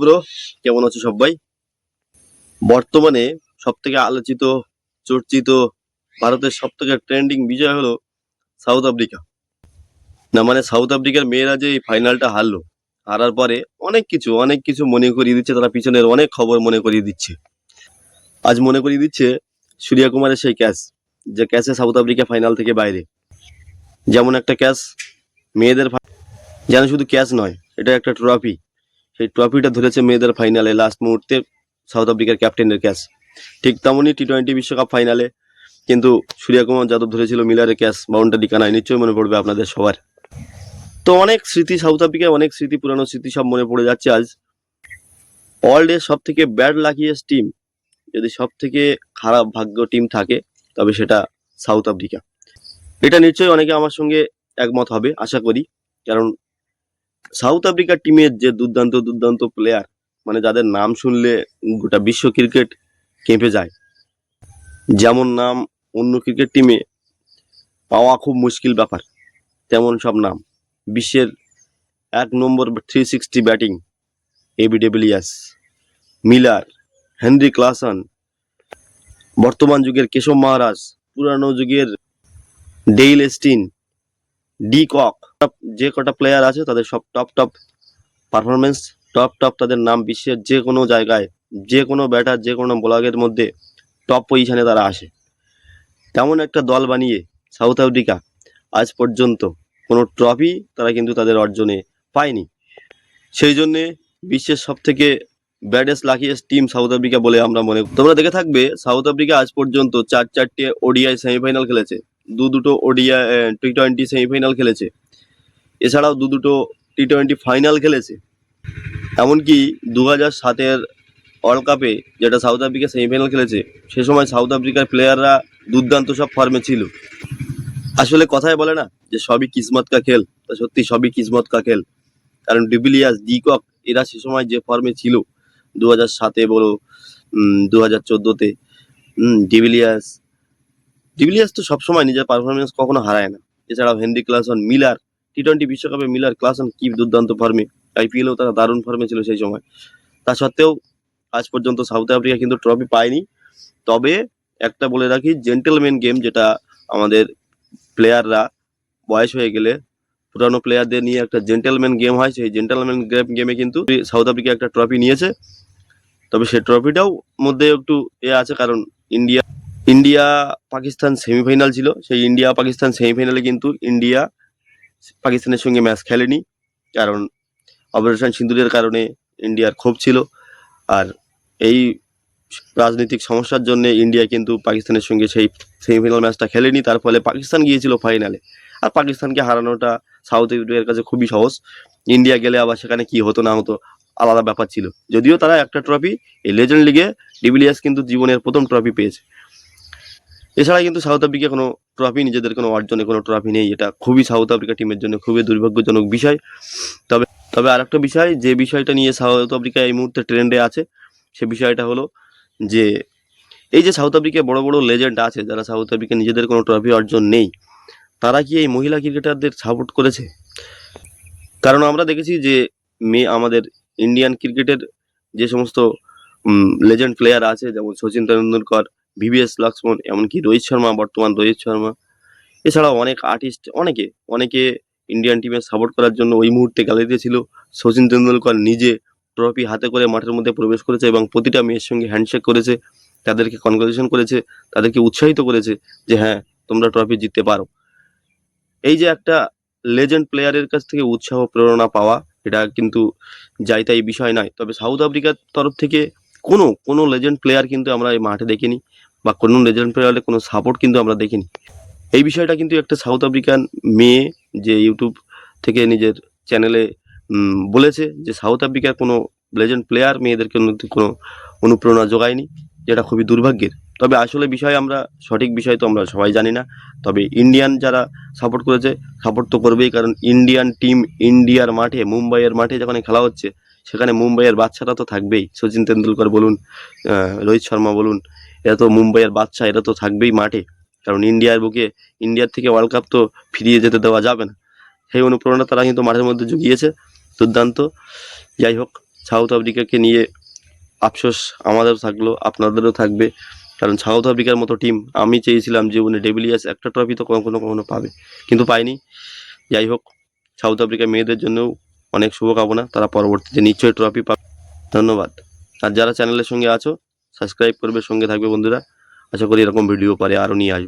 Bro কেমন আছো সবাই? বর্তমানে সব থেকে আলোচিত, চর্চিত ভারতের সব থেকে ট্রেন্ডিং বিষয় হলো সাউথ আফ্রিকা না মানে সাউথ আফ্রিকার মেয়েরা যে এই ফাইনালটা হারলো, হারার পরে অনেক কিছু অনেক কিছু মনে করিয়ে দিচ্ছে, তারা পিছনের অনেক খবর মনে করিয়ে দিচ্ছে। আজ মনে করিয়ে দিচ্ছে সূর্যা কুমারের সেই ক্যাচ যে ক্যাচে সাউথ আফ্রিকা ফাইনাল থেকে বাইরে। যেমন একটা ক্যাচ মেয়েদের যেন শুধু ক্যাচ নয়, এটা একটা ট্রফি সেই ট্রফিটা ধরেছে মেয়েদের ফাইনালে লাস্ট মুহূর্তে সাউথ আফ্রিকার ক্যাপ্টেনের ক্যাচ ঠিক তেমনই টি টোয়েন্টি বিশ্বকাপ ফাইনালে কিন্তু সূর্যকুমার যাদব ধরেছিল মিলারের ক্যাচ বাউন্ডারি কানায়। নিশ্চয়ই মনে পড়বে আপনাদের সবার। তো অনেক স্মৃতি সাউথ আফ্রিকায় অনেক স্মৃতি, পুরানো স্মৃতি সব মনে পড়ে যাচ্ছে আজ। ওয়ার্ল্ড এর সব থেকে ব্যাড লাকিয়েস্ট টিম যদি সব থেকে খারাপ ভাগ্য টিম থাকে, তবে সেটা সাউথ আফ্রিকা এটা নিশ্চয়ই অনেকে আমার সঙ্গে একমত হবে, আশা করি। কারণ সাউথ আফ্রিকার টিমের যে দুর্দান্ত দুর্দান্ত প্লেয়ার মানে যাদের নাম শুনলে গোটা বিশ্ব ক্রিকেট কেঁপে যায়। যেমন নাম অন্য ক্রিকেট টিমে পাওয়া খুব মুশকিল ব্যাপার। তেমন সব নাম। বিশ্বের এক number three sixty batting AB de Villiers Miller Heinrich Klaasen বর্তমান যুগের কেশব মহারাজ, পুরানো যুগের ডেইল স্টিন ডি কক যে কটা প্লেয়ার আছে তাদের সব top top performance top top তাদের নাম বিশ্বের যে কোনো জায়গায়, যে কোনো ব্যাটার যে কোনো বোলারের মধ্যে টপ পজিশনে তারা আসে। তেমন একটা দল বানিয়ে সাউথ আফ্রিকা আজ পর্যন্ত কোনো ট্রফি তারা কিন্তু তাদের অর্জনে পায়নি। সেই জন্যে বিশ্বের সব থেকে baddest luckiest team South Africa বলে আমরা মনে তোমরা দেখে থাকবে সাউথ আফ্রিকা আজ পর্যন্ত চার চারটে ওডিআই সেমিফাইনাল খেলেছে। দু দুটো ওডিআই টি টোয়েন্টি সেমিফাইনাল খেলেছে। এছাড়াও দু দুটো টি টোয়েন্টি ফাইনাল খেলেছে। এমনকি দু হাজার সাতের ওয়ার্ল্ড কাপে যেটা সাউথ আফ্রিকা সেমিফাইনাল খেলেছে, সে সময় সাউথ আফ্রিকার প্লেয়াররা দুর্দান্ত সব ফর্মে ছিল। আসলে কথাই বলে না যে সবই কিসমত কা খেল, তা সত্যি সবই কিসমত কা খেল। কারণ ডিবিলিয়াস ডিকক এরা সে সময় যে ফর্মে ছিল দু হাজার সাতে বলো দু হাজার চোদ্দোতে ডিভিলিয়াস ডিভিলিয়াস তো সবসময় নিজের পারফরমেন্স কখনো হারায় না। এছাড়াও Heinrich Klaasen Miller T twenty বিশ্বকাপে মিলার ক্লাসন কি দুর্দান্ত ফর্মে আইপিএলেও তারা দারুণ ফর্মে ছিল সেই সময়। তা সত্ত্বেও আজ পর্যন্ত সাউথ আফ্রিকা কিন্তু ট্রফি পায়নি। তবে একটা বলে রাখি জেন্টেলম্যান গেম যেটা আমাদের প্লেয়াররা বয়স হয়ে গেলে পুরানো প্লেয়ারদের নিয়ে একটা জেন্টেলম্যান গেম হয়, সেই জেন্টেলম্যান গেম গেমে কিন্তু সাউথ আফ্রিকা একটা ট্রফি নিয়েছে। তবে সেই ট্রফিটাও মধ্যে একটু এ আছে, কারণ ইন্ডিয়া ইন্ডিয়া পাকিস্তান সেমিফাইনাল ছিল। সেই ইন্ডিয়া পাকিস্তান সেমিফাইনালে কিন্তু ইন্ডিয়া পাকিস্তানের সঙ্গে ম্যাচ খেলেনি। কারণ অপারেশন সিন্দুরের কারণে ইন্ডিয়ার ক্ষোভ ছিল। আর এই রাজনৈতিক সমস্যার জন্য ইন্ডিয়া কিন্তু পাকিস্তানের সঙ্গে সেই সেমিফাইনাল ম্যাচটা খেলেনি। তার ফলে পাকিস্তান গিয়েছিল ফাইনালে। আর পাকিস্তানকে হারানোটা সাউথ আফ্রিকার কাছে খুবই সহজ। ইন্ডিয়া গেলে আবার সেখানে কি হতো না হতো আলাদা ব্যাপার ছিল। যদিও তারা একটা ট্রফি, এই লেজেন্ড লিগে ডিভিলিয়ার্স কিন্তু জীবনের প্রথম ট্রফি পেয়েছে। এছাড়া কিন্তু সাউথ আফ্রিকা কোনো ট্রফি নিজেদের কোনো অর্জনে কোনো ট্রফি নেই। এটা খুবই সাউথ আফ্রিকা টিমের জন্য খুবই দুর্ভাগ্যজনক বিষয়। তবে তবে আরেকটা বিষয়, যে বিষয়টা নিয়ে সাউথ আফ্রিকা এই মুহূর্তে ট্রেন্ডে আছে, সে বিষয়টা হলো যে, এই যে সাউথ আফ্রিকায় বড় বড় লেজেন্ড আছে, যারা সাউথ আফ্রিকা নিজেদের কোনো ট্রফি অর্জন নেই, তারা কি এই মহিলা ক্রিকেটারদের সাপোর্ট করেছে? কারণ আমরা দেখেছি যে মেয়ে আমাদের ইন্ডিয়ান ক্রিকেটের যে সমস্ত লেজেন্ড প্লেয়ার আছে, যেমন সচিন তেন্ডুলকর ভিভিএস লক্ষ্মণ এমনকি রোহিত শর্মা, বর্তমান রোহিত শর্মা। এছাড়াও অনেক আর্টিস্ট অনেকে অনেকে ইন্ডিয়ান টিমের সাপোর্ট করার জন্য ওই মুহূর্তে গ্যালারিতে ছিল। সচিন তেন্ডুলকর নিজে ট্রফি হাতে করে মাঠের মধ্যে প্রবেশ করেছে এবং প্রতিটা মেয়ের সঙ্গে হ্যান্ডশেক করেছে, তাদেরকে কনগ্রেচুলেশন করেছে, তাদেরকে উৎসাহিত করেছে যে হ্যাঁ তোমরা ট্রফি জিততে পারো। এই যে একটা লেজেন্ড প্লেয়ারের কাছ থেকে উৎসাহ, প্রেরণা পাওয়া, এটা কিন্তু যাই তাই বিষয় নয়। তবে সাউথ আফ্রিকার তরফ থেকে কোনো কোনো লেজেন্ড প্লেয়ার কিন্তু আমরা এই মাঠে দেখিনি। বা কোনো লেজেন্ড প্লেয়ারের কোনো সাপোর্ট কিন্তু আমরা দেখিনি। এই বিষয়টা কিন্তু একটা সাউথ আফ্রিকান মেয়ে যে ইউটিউব থেকে নিজের চ্যানেলে বলেছে যে সাউথ আফ্রিকার কোনো লেজেন্ড প্লেয়ার মেয়েদেরকে কোনো অনুপ্রেরণা যোগায়নি, যেটা খুবই দুর্ভাগ্যের। তবে আসলে বিষয় আমরা, সঠিক বিষয় তো আমরা সবাই জানি না। তবে ইন্ডিয়ান যারা সাপোর্ট করেছে, সাপোর্ট তো করবেই, কারণ ইন্ডিয়ান টিম ইন্ডিয়ার মাঠে, মুম্বাইয়ের মাঠে যখন খেলা হচ্ছে, সেখানে মুম্বাইয়ের বাচ্চারা তো থাকবেই। সচিন তেন্ডুলকর বলুন রোহিত শর্মা বলুন এরা তো মুম্বাইয়ের বাচ্চা, এরা তো থাকবেই মাঠে। কারণ ইন্ডিয়ার বুকে, ইন্ডিয়ার থেকে ওয়ার্ল্ড কাপ তো ফিরিয়ে যেতে দেওয়া যাবে না। সেই অনুপ্রেরণা তারা কিন্তু মাঠের মধ্যে জুগিয়েছে, দুর্দান্ত। যাই হোক, সাউথ আফ্রিকাকে নিয়ে আফসোস আমাদেরও থাকল, আপনাদেরও থাকবে। কারণ সাউথ আফ্রিকার মতো টিম আমি চেয়েছিলাম জীবনে ডেভিলিয়ার্স একটা ট্রফি তো কখনো কখনো পাবে, কিন্তু পায়নি যাই হোক, সাউথ আফ্রিকা মেয়েদের জন্যও অনেক শুভকামনা, তারা পরবর্তীতে নিশ্চয়ই ট্রফি পাবে। ধন্যবাদ। আর যারা চ্যানেলের সঙ্গে আছো সাবস্ক্রাইব করবে সঙ্গে থাকবে বন্ধুরা। আশা করি এরকম ভিডিও পরে আরও নিয়ে আসবে।